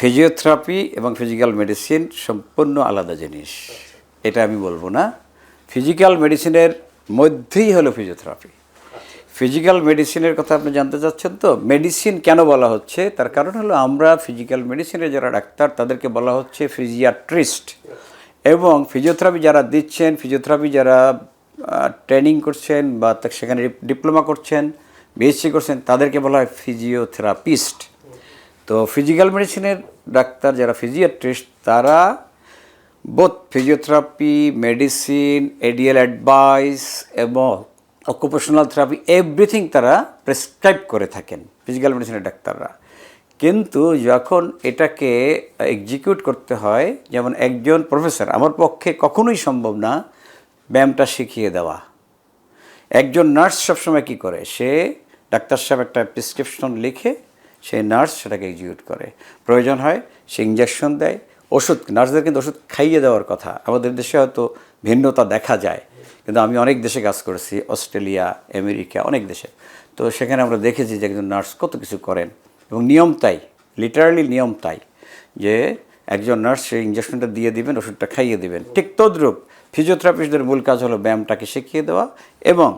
Physiotherapy এবং physical medicine সম্পূর্ণ আলাদা জিনিস। এটা আমি বলব না। ফিজিক্যাল মেডিসিনের মধ্যেই হলো ফিজিওথেরাপি ফিজিক্যাল মেডিসিনের কথা আপনি জানতে চাচ্ছেন তো? মেডিসিন কেন বলা হচ্ছে? তার কারণ হলো আমরা ফিজিক্যাল মেডিসিনের যারা ডাক্তার, তাদেরকে বলা হচ্ছে ফিজিয়াট্রিস্ট এবং ফিজিওথেরাপি যারা দিচ্ছেন ফিজিওথেরাপি যারা ট্রেনিং করছেন বা সেখানে ডিপ্লোমা করছেন বিএসসি করছেন, তাদেরকে বলা হয় ফিজিওথেরাপিস্ট তো ফিজিক্যাল মেডিসিনের ডাক্তার যারা ফিজিয়াট্রিস্ট তারা both physiotherapy medicine ADL advice এবং অকুপেশনাল থেরাপি এভরিথিং তারা প্রেসক্রাইব করে থাকেন ফিজিক্যাল মেডিসিনের ডাক্তাররা। কিন্তু যখন এটাকে এক্সিকিউট করতে হয়, যেমন একজন প্রফেসর আমার পক্ষে কখনোই সম্ভব না ব্যায়ামটা শিখিয়ে দেওয়া। একজন নার্স সবসময় কী করে? সে ডাক্তার সাহেব একটা প্রেসক্রিপশন লিখে সেই নার্স সেটাকে এক্সিকিউট করে। প্রয়োজন হয় সে ইঞ্জেকশন দেয়, ওষুধ, নার্সদের কিন্তু ওষুধ খাইয়ে দেওয়ার কথা। আমাদের দেশে হয়তো ভিন্নতা দেখা যায়, কিন্তু আমি অনেক দেশে কাজ করেছি, অস্ট্রেলিয়া, আমেরিকা, অনেক দেশে। তো সেখানে আমরা দেখেছি যে একজন নার্স কত কিছু করেন এবং নিয়ম তাই লিটারালি নিয়ম তাই, যে একজন নার্স সেই ইঞ্জেকশনটা দিয়ে দিবেন, ওষুধটা খাইয়ে দিবেন। ঠিক তদ্রূপ ফিজিওথেরাপিস্টদের মূল কাজ হলো ব্যায়ামটাকে শিখিয়ে দেওয়া এবং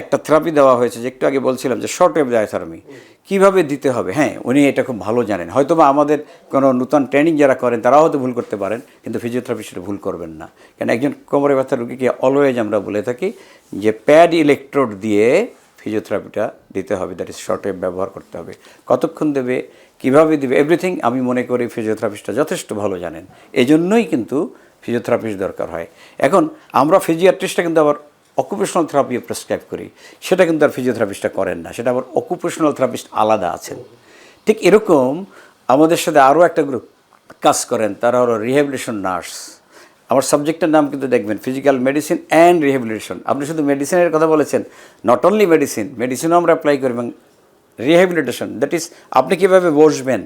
একটা থেরাপি দেওয়া হয়েছে যে একটু আগে বলছিলাম যে শর্ট ওয়েভ ডায়াথার্মি কীভাবে দিতে হবে? হ্যাঁ উনি এটা খুব ভালো জানেন। হয়তো বা আমাদের কোনো নূতন ট্রেনিং যারা করেন, তারাও হয়তো ভুল করতে পারেন, কিন্তু ফিজিওথেরাপিস্টরা ভুল করবেন না। কেন, একজন কোমরে ব্যথা রুগীকে অলওয়েজ আমরা বলে থাকি যে প্যাড ইলেকট্রোড দিয়ে ফিজিওথেরাপিটা দিতে হবে দ্যাট ইজ শর্ট ওয়েভ ব্যবহার করতে হবে। কতক্ষণ দেবে? কীভাবে দেবে? এভরিথিং আমি মনে করি ফিজিওথেরাপিস্টরা যথেষ্ট ভালো জানেন। এই জন্যই কিন্তু ফিজিওথেরাপিস্ট দরকার হয়। এখন আমরা ফিজিয়াট্রিস্টটা কিন্তু আবার অকুপেশনাল থেরাপিও প্রেসক্রাইব করি, সেটা কিন্তু আর ফিজিওথেরাপিস্টটা করেন না, সেটা আবার অকুপেশনাল থেরাপিস্ট আলাদা আছেন। ঠিক এরকম আমাদের সাথে আরও একটা গ্রুপ কাজ করেন, তারা হলো রিহ্যাবিলিটেশন নার্স আমার সাবজেক্টের নাম কিন্তু দেখবেন ফিজিক্যাল মেডিসিন অ্যান্ড রিহ্যাবিলিটেশন আপনি শুধু মেডিসিনের কথা বলেছেন নট অনলি মেডিসিন মেডিসিনও আমরা অ্যাপ্লাই করি এবং রিহ্যাবিলিটেশন দ্যাট ইজ আপনি কীভাবে বসবেন,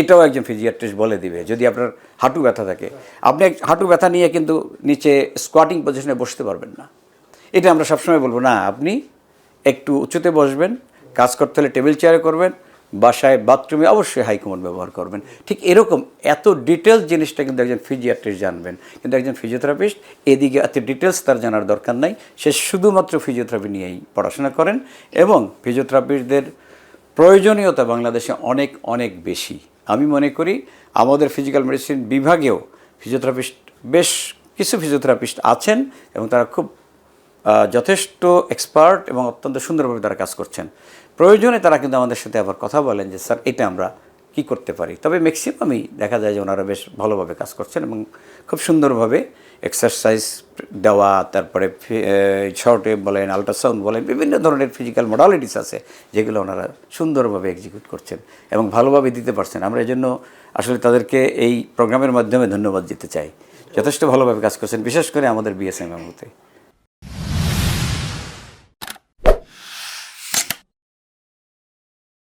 এটাও একজন ফিজিয়াট্রিস্ট বলে দিবে, যদি আপনার হাঁটু ব্যথা থাকে। আপনি হাঁটু ব্যথা নিয়ে কিন্তু নিচে স্কোয়াটিং পজিশনে বসতে পারবেন না। এটা আমরা সবসময় বলব, না, আপনি একটু উঁচুতে বসবেন, কাজ করতে হলে টেবিল চেয়ারে করবেন, বাসায় বাথরুমে অবশ্যই হাইকমোড ব্যবহার করবেন। ঠিক এরকম এত ডিটেলস জিনিসটা কিন্তু একজন ফিজিয়াট্রিস্ট জানবেন। কিন্তু একজন ফিজিওথেরাপিস্ট, এদিকে এত ডিটেলস তার জানার দরকার নাই। সে শুধুমাত্র ফিজিওথেরাপি নিয়েই পড়াশোনা করেন এবং ফিজিওথেরাপিস্টদের প্রয়োজনীয়তা বাংলাদেশে অনেক অনেক বেশি। আমি মনে করি আমাদের ফিজিক্যাল মেডিসিন বিভাগেও ফিজিওথেরাপিস্ট, বেশ কিছু ফিজিওথেরাপিস্ট আছেন এবং তারা খুব যথেষ্ট এক্সপার্ট এবং অত্যন্ত সুন্দরভাবে তারা কাজ করছেন। প্রয়োজনে তারা কিন্তু আমাদের সাথে আবার কথা বলেন যে, স্যার, এটা আমরা কি করতে পারি? তবে ম্যাক্সিমামই দেখা যায় যে ওনারা বেশ ভালোভাবে কাজ করছেন এবং খুব সুন্দরভাবে এক্সারসাইজ দেওয়া, তারপরে শর্ট বলেন আল্ট্রাসাউন্ড বলেন, বিভিন্ন ধরনের ফিজিক্যাল মডালিটিস আছে যেগুলো ওনারা সুন্দরভাবে এক্সিকিউট করছেন এবং ভালোভাবে দিতে পারছেন। আমরা এই জন্য আসলে তাদেরকে এই প্রোগ্রামের মাধ্যমে ধন্যবাদ দিতে চাই। যথেষ্ট ভালোভাবে কাজ করছেন, বিশেষ করে আমাদের বিএসএম এমতে